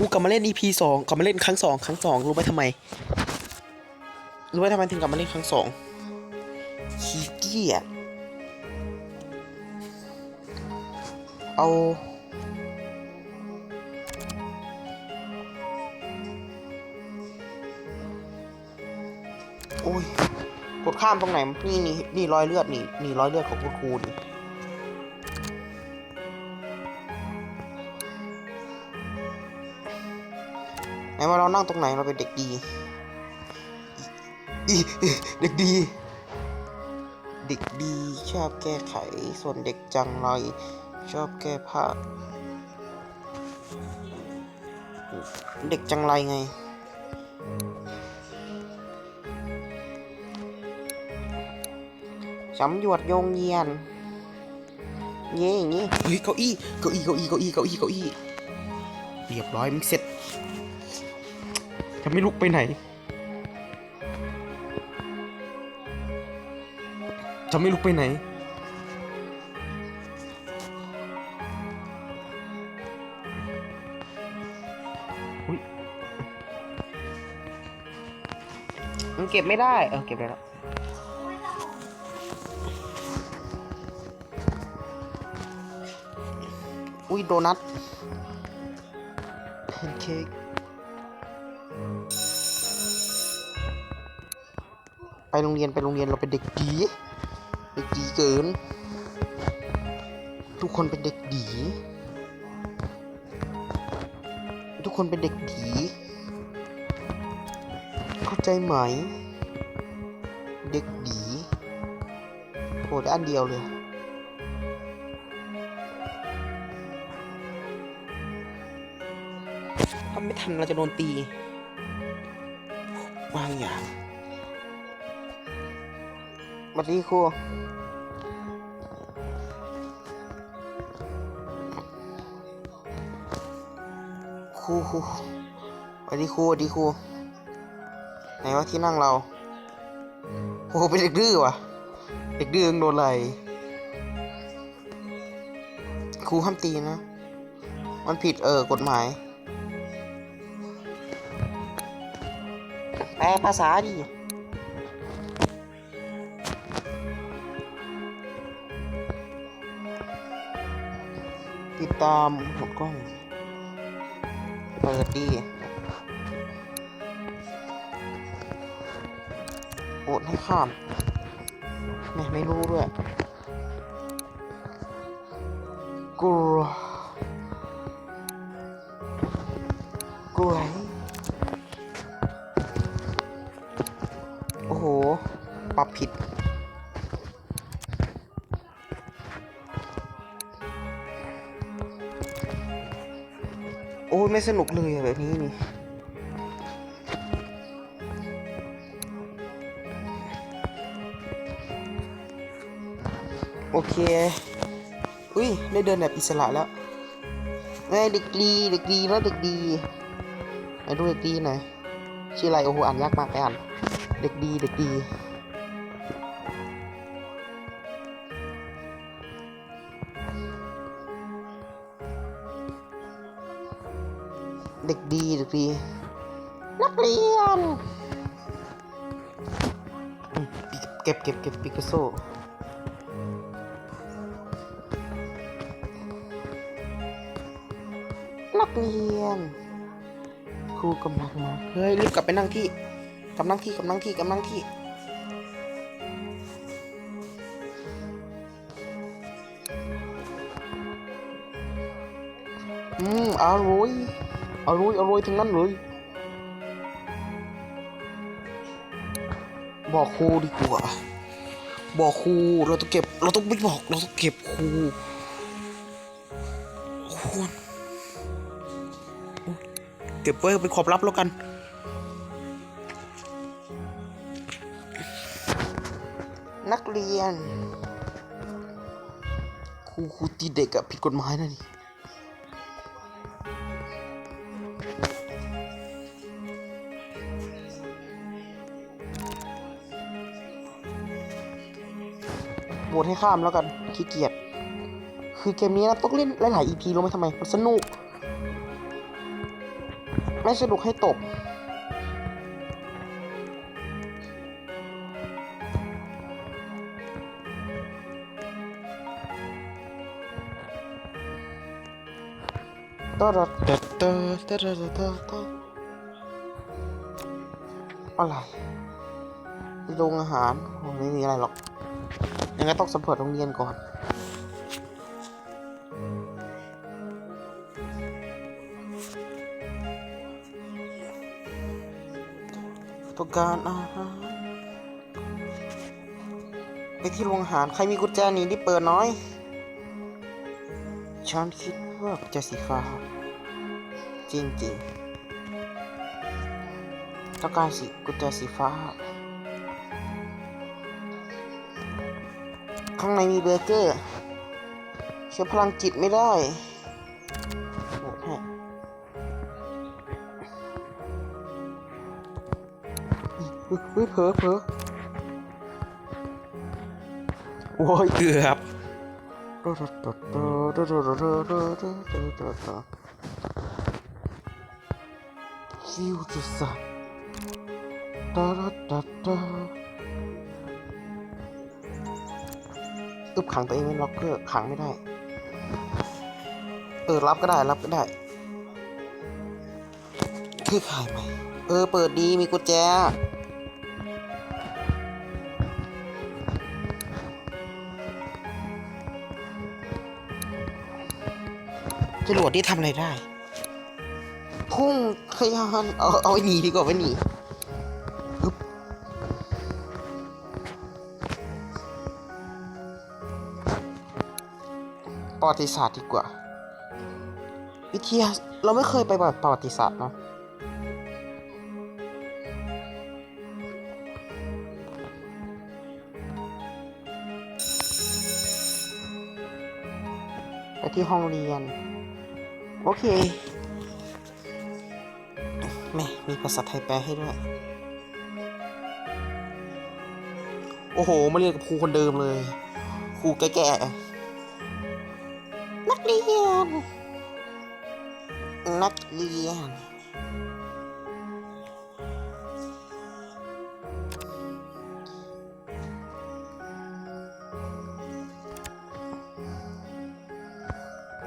กูกลับมาเล่น EP สองกลับมาเล่นครั้งสองครั้งสองรู้ไหมทำไม รู้ไหมทำไมถึงกลับมาเล่นครั้งสองขี้เกียจเอา โอ้ย กดข้ามตรงไหน นี่นี่นี่รอยเลือดนี่ นี่รอยเลือดของคุณครูนี่ ไหนว่าเรานั่งตรงไหนเราเป็นเด็กดีอีเด็กดี เด็กดีชอบแก้ไข ส่วนเด็กจังไรชอบแก้ผ้า เด็กจังไรไง สำรวจโรงเรียน เงี้อย่างงี้เฮ้ยเก้าอี้ เก้าอี้ เก้าอี้ เก้าอี้ เก้าอี้ เก้าอี้ เรียบร้อยมึงเสร็จ จะไม่ลุกไปไหน จะไม่ลุกไปไหนอุ๊ยมันเก็บไม่ได้ เออ เก็บได้แล้วอุ้ยโดนัทแพนเค้ก โรงเรียนไปโรงเรียนเราเป็นเด็กดี เด็กดีเกิน ทุกคนเป็นเด็กดี ทุกคนเป็นเด็กดี เข้าใจไหม เด็กดีโหได้อันเดียวเลยถ้าไม่ทันเราจะโดนตีบางอย่าง บัดนี้ครูครูครูสวัสดีครูสวัสดีครูไหนว่าที่นั่งเราโอ้โหเป็นเด็กดื้อว่ะ เด็กดื้อโดนอะไรครูห้ามตีนะ มันผิดเออกฎหมายแปลภาษาดิ ตามหมดกล้องเปิดดีโอดให้ข้ามไม่ไม่รู้ด้วยกลัวกลัวโอ้โห ปรับผิด ไม่สนุกเลยแบบนี้นี่โอเค อุ้ย ได้เดินแบบอิสระแล้วไอ้เด็กดี เด็กดีแล้วเด็กดีไหนดูเด็กดีหน่อย ชื่ออะไร โอ้โห อ่านยากมากไปอ่าน เด็กดี เด็กดี เรียนอืมเก็บเก็บเก็บปิกัสโซนักเรียน ครูกำลังมาเฮ้ยรีบกลับไปนั่งที่กลับนั่งที่กลับนั่งที่กลับนั่งที่อืมอร่อยอร่อยอร่อยทั้งนั้นเลย บอกครูดีกว่า บอกครูเราต้องเก็บ เราต้องไม่บอกเราต้องเก็บครูควรเก็บไว้เป็นความลับแล้วกันนักเรียนครูครูตีเด็กอะผิดกฎหมายนะนี่ ให้ข้ามแล้วกันขี้เกียจคือเกมนี้นะต้องเล่นหลายๆ EP รู้ไหมทำไม มันสนุก ไม่สนุกให้ตบตอดตอดตอดตอดตอดตอดตอดอะไรโรงอาหารโอ้ไม่มีอะไรหรอก ยังไงต้องสำรวจโรงเรียนก่อน ต้องการอาหารไปที่โรงอาหาร ใครมีกุญแจหนีที่เปิดน้อย ฉันคิดว่ากุญแจสีฟ้า จริงจริงๆต้องการสีกุญแจสีฟ้า ข้างในมีเบอร์เกอร์ใช้พลังจิตไม่ได้โอ้ให้เฮ้ยเฮ้ยเผลอเผลอโอ้ยเกือบฟิวจะสัตด อึบขังตัวเองไว้ในล็อกเกอร์ขังไม่ได้ เออรับก็ได้รับก็ได้คือขายไหมเออ เปิดดีมีกุญแจ จรวดนี่ทำอะไรได้ พุ่งขยานเอาเอาไว้หนีดีกว่าไว้หนี ประวัติศาสตร์ดีกว่า วิทยาเราไม่เคยไปแบบประวัติศาสตร์เนาะไปที่ห้องเรียน โอเคแม่มีภาษาไทยแปลให้ด้วย โอ้โห มาเรียนกับครูคนเดิมเลย ครูแก่ๆ นักเรียน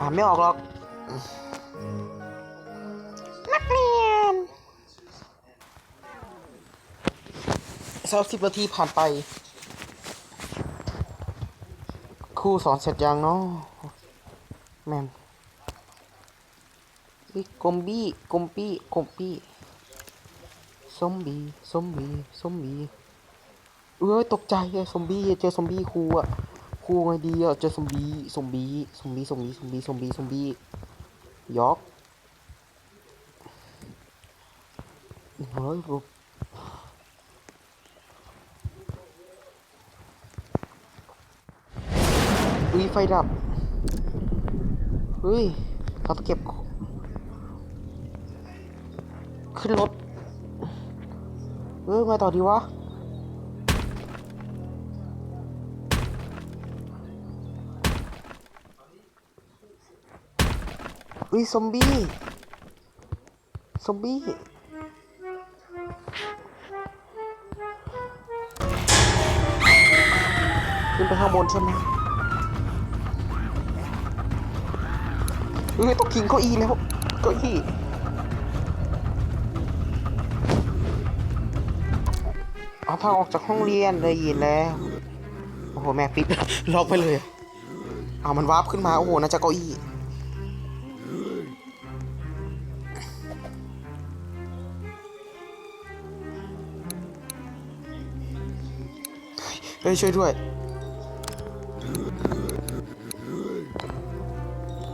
อ่าไม่ออกหรอก นักเรียนสักสิบนาทีผ่านไป ครูสอนเสร็จยังเนาะแม่ นวิกอมบี้กอมปี้กอมปี้ซอมบี้ซอมบี้ซอมบี้เอ้ยตกใจอะซอมบี้เจอซอมบี้ครูอะครูไงดีอะเจอซอมบี้ซอมบี้ซอมบี้ซอมบี้ซอมบี้ซอมบี้ซอมบี้ยอกเฮ้ยรูอุ้ยไฟดับเฮ้ยเราต้องเก็บ ขึ้นรถ เออไงต่อดีวะ อุ้ยซอมบี้ ซอมบี้ขึ้นไปข้างบนใช่ไหมเอ้ยต้องทิ้งเก้าอี้แล้วเก้าอี้ เอาพาออกจากห้องเรียนเลยยินแล้ว โอ้โห แม่ปิด ล็อกไปเลย เอามันวาร์ปขึ้นมา โอ้โห น่าจะเก้าอี้ เฮ้ย ช่วยด้วย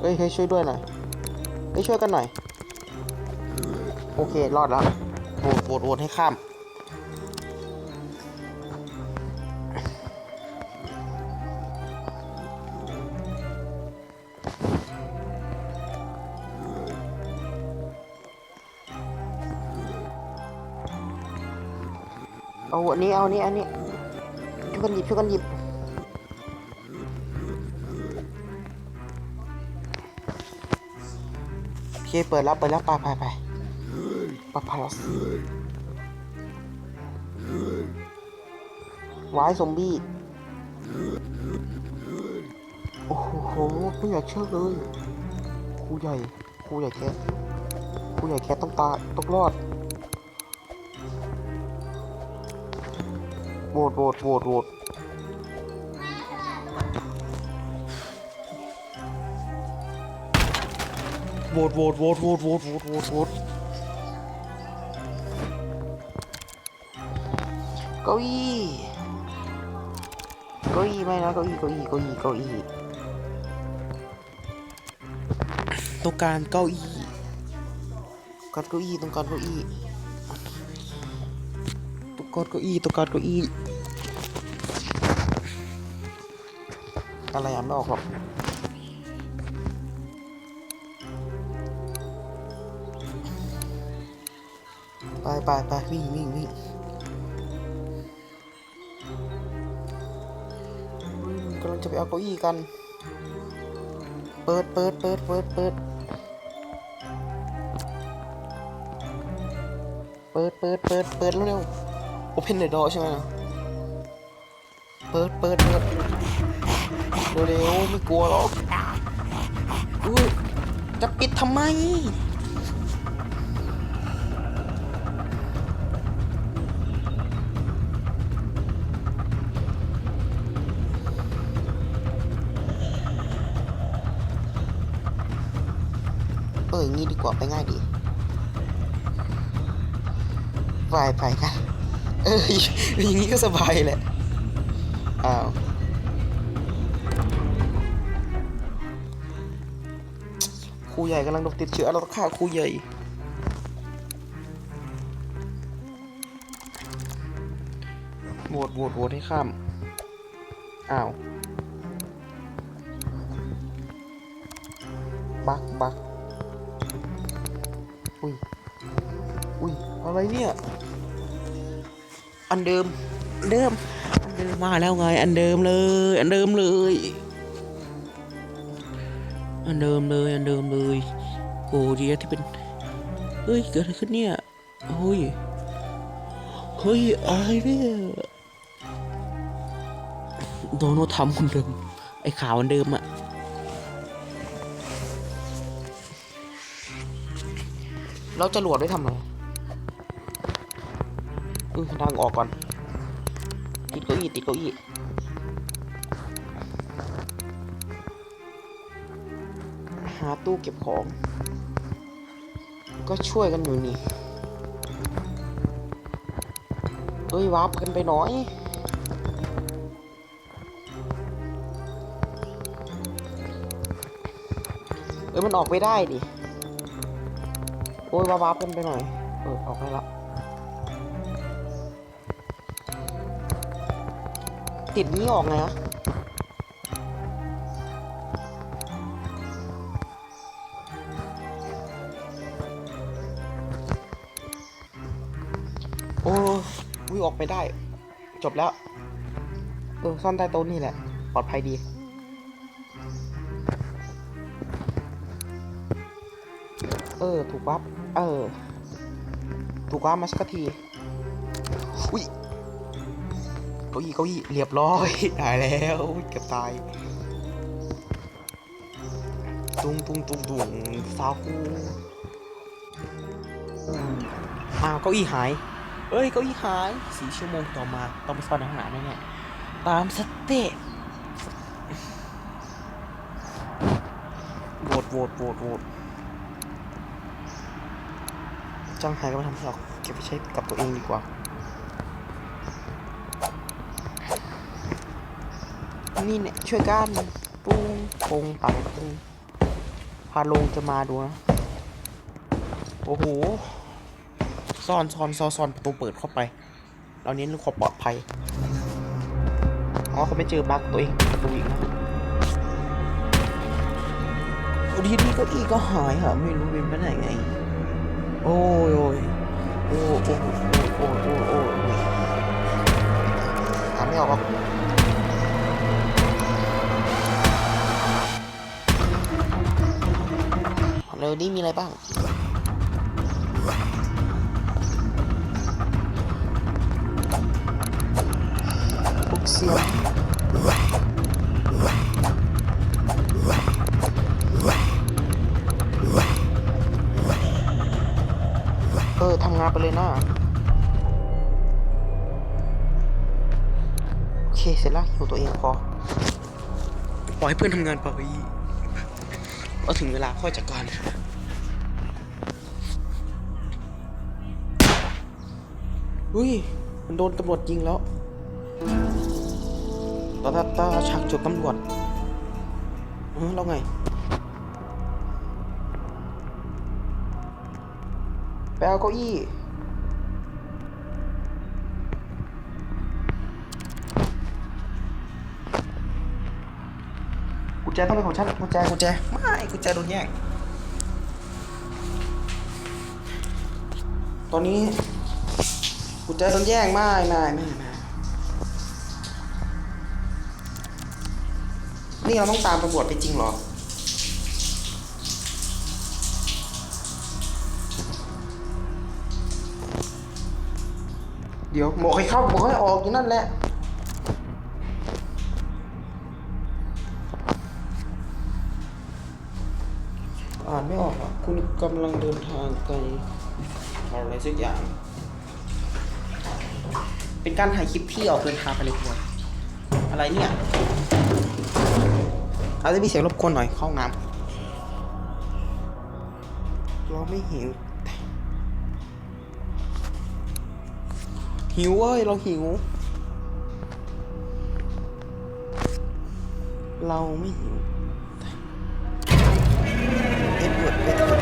เฮ้ย เฮ้ย ช่วยด้วยหน่อย เฮ้ย ช่วยกันหน่อย โอเค รอดแล้วโหวตโหวตโหวตให้ข้าม เอาอันนี้เอาอันนี้อันนี้ช่วยกันหยิบช่วยกันหยิบโอเคเปิดแล้วเปิดแล้วไปไปไปปาพาลัสวายซอมบี้โอ้โหไม่อยากเชื่อเลยครูใหญ่ครูใหญ่แค่ครูใหญ่แค่ต้องตายต้องรอด โหวตโหวตโหวตโหวตโหวตโหวตโหวตโหวตโหวตโหวตโหวตโหวตเก้าอี้เก้าอี้ไม่นะเก้าอี้เก้าอี้เก้าอี้เก้าอี้ต้องการเก้าอี้ต้องการเก้าอี้ต้องการเก้าอี้ ต้องการเก้าอี้ต้องการเก้าอี้อะไรอ่านไม่ออกหรอกไปไปไปวิ่งวิ่งวิ่งกำลังจะไปเอาเก้าอี้กัน เปิดเปิดเปิดเปิดเปิดเปิดเปิดเปิดเปิดเร็ว Open the door ใช่ไหมนะเปิดเปิดเปิดเร็วๆไม่กลัวหรอกอุ้ยจะปิดทำไมเอออย่างงี้ดีกว่าไปง่ายดีไปไปกัน เอออย่างงี้ก็สบายแหละ อ้าว ครูใหญ่กำลังดนติดเชื้อเราต้องฆ่าครูใหญ่โหวตโหวตโหวตให้ข้าม อ้าว บักบักอุ้ย อุ้ย อะไรเนี่ย อันเดิมเดิม อันเดิมมาแล้วไง อันเดิมเลย อันเดิมเลย อันเดิมเลย อันเดิมเลย โอ้ดีที่เป็น เฮ้ย เกิดอะไรขึ้นเนี่ยเฮ้ย เฮ้ย อะไรเนี่ยโดนโนทำคนเดิม ไอ้ขาวอันเดิมอะเราจะหลวดได้ทำไง อือทางออกก่อน ติดเก้าอี้ติดเก้าอี้หาตู้เก็บของ ก็ช่วยกันอยู่นี่เอ้ยวาร์ปกันไปหน่อยเอ้ยมันออกไปได้ดิโอ้ยวาร์ปกันไปหน่อย เออออกได้ละ ติดนี้ออกไงนะโอ้วิออกไปได้ จบแล้ว เออ ซ่อนใต้โต๊ะนี่แหละ ปลอดภัยดี เออ ถูกวับ เออ ถูกวับมาสักที อุ้ย เก้าอี้เก้าอี้เรียบร้อยตายแล้วเกือบตายตุงตุงตุงตุงซาคูอืมอ้าวเก้าอี้หายเอ้ยเก้าอี้หายสี่ชั่วโมงต่อมาต้องไปซ่อนในห้องน้ำแน่ๆตามสเต็ปโหวตโหวตโหวตโหวตจ้างหายก็ไม่ทำหรอกเก็บไปใช้กับตัวเองดีกว่า นี่เนี่ยช่วยกันปุ้งปงต่าปุ้งพาลงจะมาดูนะ โอ้โหซ่อนซ่อนซ่อนซ่อนประตูเปิดเข้าไป เราเน้นเรื่องความปลอดภัย อ๋อเขาไม่เจอบั๊กตัวเองประตูอีกนะทีนี้ก็อีก็หายค่ะไม่รู้เป็นไปไหนไง โอ้ยโอ้ยโอ้โอ้โอ้โอ้โอ้โอ้หาไม่ออกหรอก เร็วนี้มีอะไรบ้าง พวกเสื้อเออทำงานไปเลยนะโอเคเสร็จแล้วอยู่ตัวเองพอปล่อยให้เพื่อนทำงานไป อถึงเวลาค่อยจัดการอุ้ย มันโดนตำรวจยิงแล้วตาตาตาฉากจบตำรวจเออเราไง ไปเอาเก้าอี้ ญแจต้องเป็นของฉันกุญแจกุญแจไม่กุญแจโดนแย่งตอนนี้กุญแจโดนแย่งไม่ไม่ไม่ไม่นี่เราต้องตามตำรวจไปจริงเหรอเดี๋ยวบอกให้เข้าบอกให้ออกอยู่นั่นแหละานไม่ออกอะ คุณกำลังเดินทางไกลอะไรสักอย่าง เป็นการถ่ายคลิปที่ออกเดินทางไปเลยทัวร์อะไรเนี่ย อาจจะมีเสียงรบกวนหน่อยเข้าห้องน้ำเราไม่หิว หิวเว้ย เราหิว เราไม่หิว you're a bit of a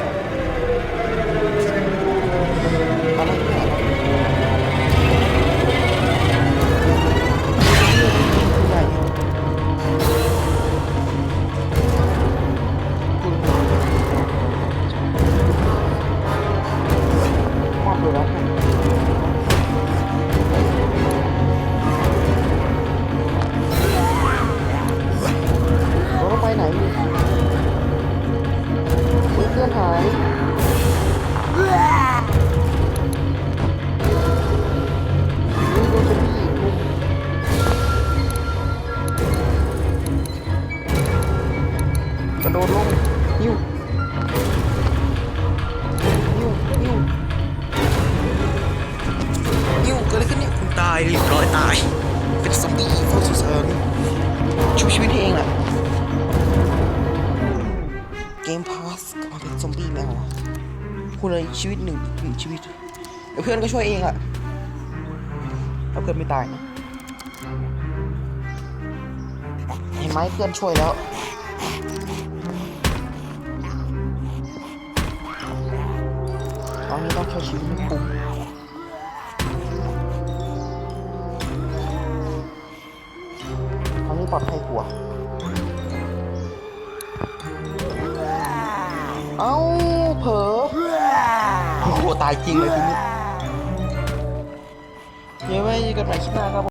ชีวิตหนึ่งหนึ่งชีวิตเดี๋ยวเพื่อนก็ช่วยเองอะถ้าเพื่อนไม่ตายนะเห็นไหมเพื่อนช่วยแล้วตอนนี้ต้องใช้ชีวิตให้คุ้มตอนนี้ปลอดภัยกว่าเอ้าเผลอ ตายจริงเลยทีนี้เดี๋ยวไว้เจอกันใหม่คลิปหน้าครับ